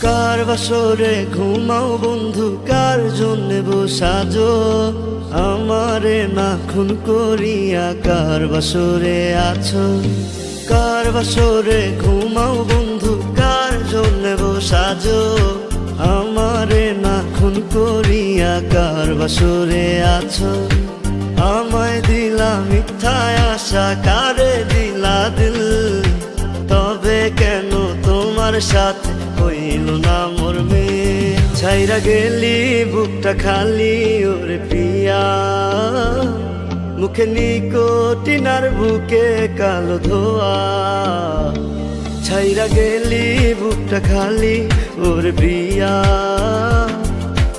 কার বাসরে ঘুমাও বন্ধু? কার জন্য বসাজো আমারে না খুন করিয়া কার বাসরে আছো? কার বাসরে ঘুমাও বন্ধু? কার জন্য বসাজো আমারে না খুন করিয়া কার বাসরে আছো? আমায় দিলা মিথ্যায় আশা, কারে দিলা দিল? তবে কেন তোমার সাথে হইল না মোর মেয়ে। ছাইরা গেলি, বুকটা খালি, ওরে প্রিয়া। মুখে নিকোটিনার বুকে কালো ধোয়া। ছাইরা গেলি, বুকটা খালি, ওরে প্রিয়া।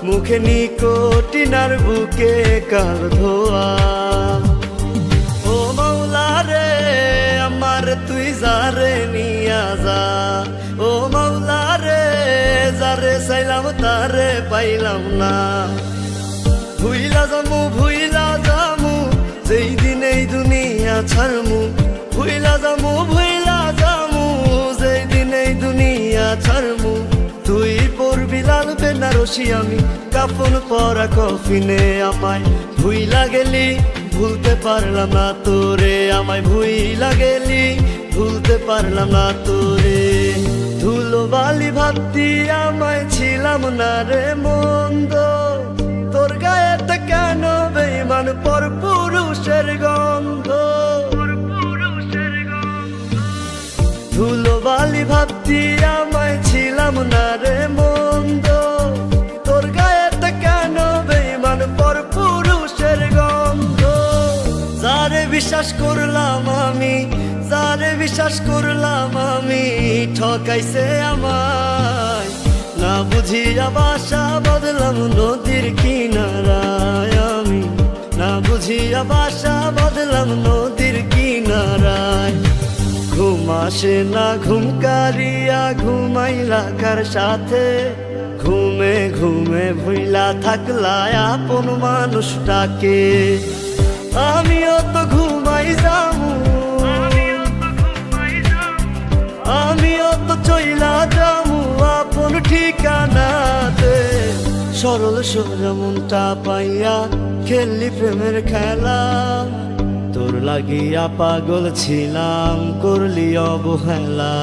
মুখে নিকোটিনার বুকে কালো ধোয়া। ও মাওলা রে, আমার তুই যারে নিয়া যারে চাইলাম, তারে পাইলাম না। ভুইলা যামু ভুইলা যামু, যেই দিন এই দুনিয়া ছাড়মু। ভুইলা যামু ভুইলা যামু, যেই দিন এই দুনিয়া ছাড়মু। তুই পড়বি লাল বেনারসি আমি, কাফন পরা কফিনে আমায়। ভুইলা গেলি, ভুলতে পারলাম না তোরে। আমায় ভুইলা গেলি, ভুলতে পারলাম না তোরে। ধুলো বালি ভাবতি আমায় ছিলাম না রে মন্দ তোর গায়েতে কেন বেইমান পর পুরুষের গন্ধ? ধুলো বালি ভাবতি আমায় ছিলাম না রে মন্দ তোর গায়েতে কেন বেইমান পর পুরুষের গন্ধ? যারে বিশ্বাস করলাম আমি যারে বিশ্বাস করলাম আমি, ঠকাইছে আমায়। না বুঝিয়া বাসা বদলাম নদীর কিনারায় আমি। না বুঝিয়া বাসা বদলাম নদীর কিনারায়। ঘুম আসে না, ঘুম কারিয়া ঘুমাইলা কার সাথে? ঘুমে ঘুমে ভুইলা থাকলা আপন মানুষটাকে। ঠিকানাতে সরল সোজা পাইয়া খেললি প্রেমের খেলা। তোর লাগিয়া পাগল ছিলাম, করলি অবহেলা।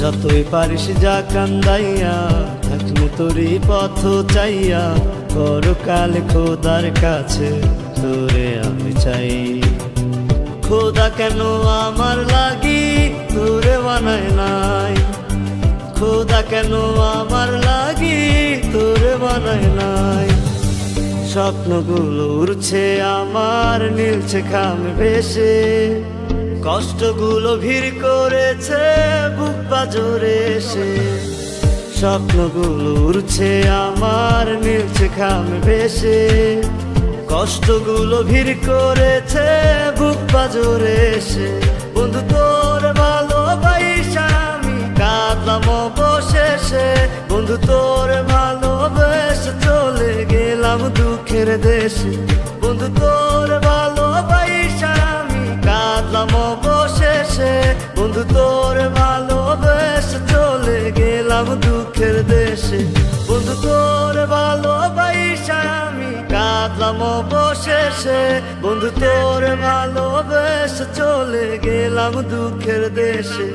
যতই পারিস যা কান্দাইয়া থাকলে তোরই পথ চাইয়া করকাল খোদার কাছে, তোরে আমি চাই। খোদা কেন আমার লাগি, তোরে বানায় নাই। খোদা কেন আমার লাগি? তোরে বানায় নাই। স্বপ্নগুলো উড়ছে, আমার নীলছে খাম ভেসে। কষ্টগুলো ভিড় করেছে, বুক বাজরে এসে। স্বপ্নগুলো উড়ছে, আমার নীলছে খাম ভেসে। কষ্টগুলো ভিড় করেছে, বুক বাজরে এসে। বন্ধু, তোর গেলাম দুঃখের দেশে। বন্ধু, তোর ভালোবাসা আমি কাঁদলাম অবশেষে। বন্ধু, তোর ভালোবেসে চলে গেলাম দুঃখের দেশে। বন্ধু, তোর ভালোবাসা আমি কাঁদলাম অবশেষে। বন্ধু, তোর ভালোবেসে চলে গেলাম দুঃখের দেশে।